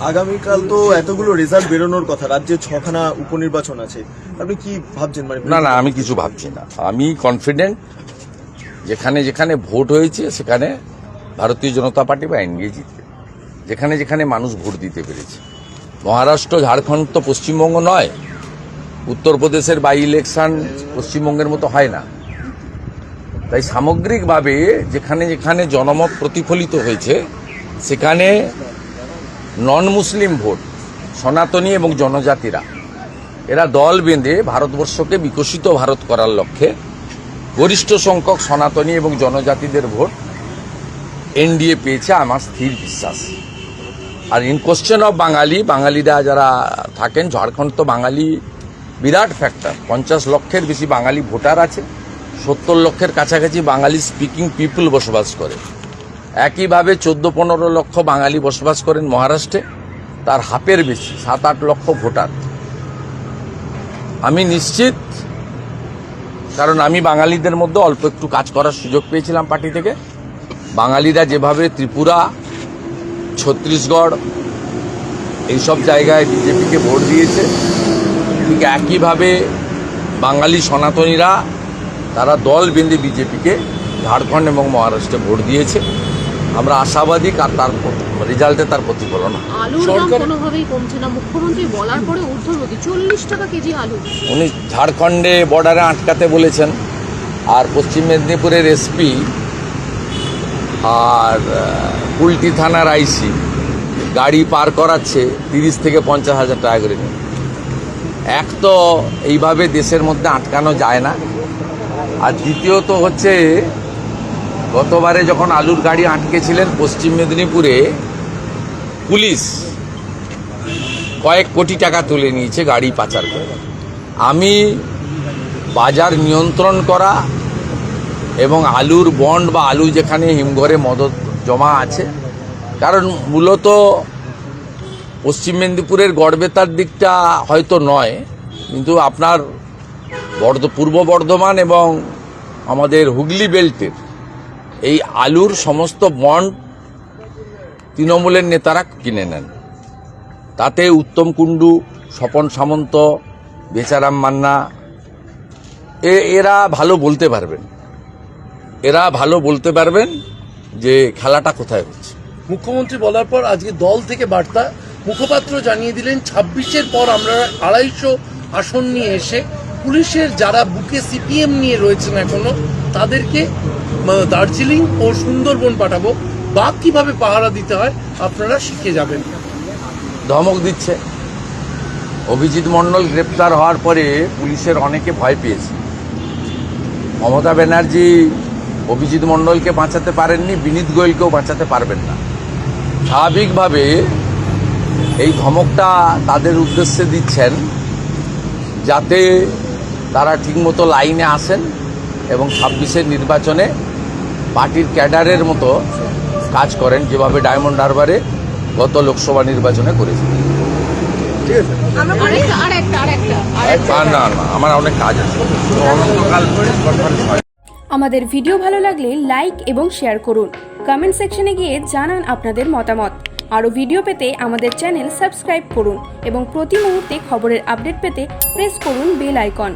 আগামীকাল তো এতগুলো রেজাল্ট বেরোনোর কথা। রাজ্যে ছখানা উপনির্বাচন আছে। আপনি কি ভাবছেন? মানে না না, আমি কিছু ভাবছি না। আমি কনফিডেন্ট যেখানে যেখানে ভোট হয়েছে, সেখানে ভারতীয় জনতা পার্টি বা এনডিএ জিতবে যেখানে যেখানে মানুষ ভোট দিতে পেরেছে। মহারাষ্ট্র, ঝাড়খণ্ড তো পশ্চিমবঙ্গ নয়। উত্তরপ্রদেশের বাই ইলেকশন পশ্চিমবঙ্গের মতো হয় না। তাই সামগ্রিকভাবে যেখানে যেখানে জনমত প্রতিফলিত হয়েছে, সেখানে নন মুসলিম ভোট, সনাতনী এবং জনজাতিরা। এরা দল বেঁধে ভারতবর্ষকে বিকশিত ভারত করার লক্ষ্যে গরিষ্ঠ সংখ্যক সনাতনী এবং জনজাতিদের ভোট এনডিএ পেয়েছে, আমার স্থির বিশ্বাস। আর ইন কোশ্চেন অফ বাঙালি, বাঙালিরা যারা থাকেন, ঝাড়খণ্ড তো বাঙালি বিরাট ফ্যাক্টর পঞ্চাশ লক্ষের বেশি বাঙালি ভোটার আছে, সত্তর লক্ষের কাছাকাছি বাঙালি স্পিকিং পিপল বসবাস করে। একইভাবে চোদ্দ পনেরো লক্ষ বাঙালি বসবাস করেন মহারাষ্ট্রে, তার হাফের বেশি, সাত আট লক্ষ ভোটার। আমি নিশ্চিত, কারণ আমি বাঙালিদের মধ্যে অল্প একটু কাজ করার সুযোগ পেয়েছিলাম পার্টি থেকে। বাঙালিরা যেভাবে ত্রিপুরা, ছত্তিশগড়, এইসব জায়গায় বিজেপিকে ভোট দিয়েছে, ঠিক একইভাবে বাঙালি সনাতনীরা, তারা দল বেঁধে বিজেপিকে ঝাড়খণ্ড এবং মহারাষ্ট্রে ভোট দিয়েছে। আমরা আশাবাদী আর তার রেজাল্টে তার প্রতিফলন। আলুর দাম কোনোভাবেই কমছে না। মুখ্যমন্ত্রী বলার পরে ঊর্ধ্বগতি চল্লিশ টাকা কেজি আলু। উনি ঝাড়খণ্ডে বর্ডারে আটকাতে বলেছেন আর পশ্চিম মেদিনীপুরের এসপি আর কুলটি থানার আইসি গাড়ি পার করাচ্ছে তিরিশ থেকে পঞ্চাশ হাজার টাকা করে নিয়ে। এক তো এইভাবে দেশের মধ্যে আটকানো যায় না। আর দ্বিতীয়ত হচ্ছে গতবারে যখন আলুর গাড়ি আটকেছিলেন পশ্চিম মেদিনীপুরে, পুলিশ কয়েক কোটি টাকা তুলে নিয়েছে গাড়ি পাচার করে। আমি বাজার নিয়ন্ত্রণ করা এবং আলুর বন্ড বা আলু যেখানে হিমঘরে মদত জমা আছে, কারণ মূলত পশ্চিম মেদিনীপুরের গড়বেতার দিকটা হয়তো নয়, কিন্তু আপনার বর্ধ, পূর্ব বর্ধমান এবং আমাদের হুগলি বেল্টের এই আলুর সমস্ত বন্ড তৃণমূলের নেতারা কিনে নেন। তাতে উত্তম কুণ্ডু, স্বপন সামন্ত, বেচারাম মান্না, এ, এরা ভালো বলতে পারবেন। এরা ভালো বলতে পারবেন যে খেলাটা কোথায় হচ্ছে। মুখ্যমন্ত্রী বলার পর আজকে দল থেকে বার্তা মুখপাত্র জানিয়ে দিলেন, ছাব্বিশের পর আমরা আড়াইশো আসন নিয়ে এসে পুলিশের যারা বুকে সিপিএম নিয়ে রয়েছেন এখনও তাদেরকে দার্জিলিং ও সুন্দরবন পাঠাবো। বা কীভাবে পাহারা দিতে হয়, আপনারা শিখে যাবেন। ধমক দিচ্ছে। অভিজিৎ মণ্ডল গ্রেপ্তার হওয়ার পরে পুলিশের অনেকে ভয় পেয়েছে। মমতা ব্যানার্জি অভিজিৎ মণ্ডলকে বাঁচাতে পারেননি, বিনীত গোয়েলকেও বাঁচাতে পারবেন না। স্বাভাবিকভাবে এই ধমকটা তাদের উদ্দেশ্যে দিচ্ছেন যাতে তারা ঠিকমতো লাইনে আসেন। এবং ছাব্বিশের নির্বাচনে পার্টির ক্যাডারের মতো কাজ করেন যেভাবে ডায়মন্ড হারবারে গত লোকসভা নির্বাচনে করেছেন। ঠিক আছে। আরেকটা আরেকটা আরেকটা আরেকটা আর না না আমার অনেক কাজ আছে। হয়। আমাদের ভিডিও ভালো লাগলে লাইক এবং শেয়ার করুন। কমেন্ট সেকশনে গিয়ে জানান আপনাদের মতামত। আরও ভিডিও পেতে আমাদের চ্যানেল সাবস্ক্রাইব করুন এবং প্রতি মুহূর্তে খবরের আপডেট পেতে প্রেস করুন বেল আইকন।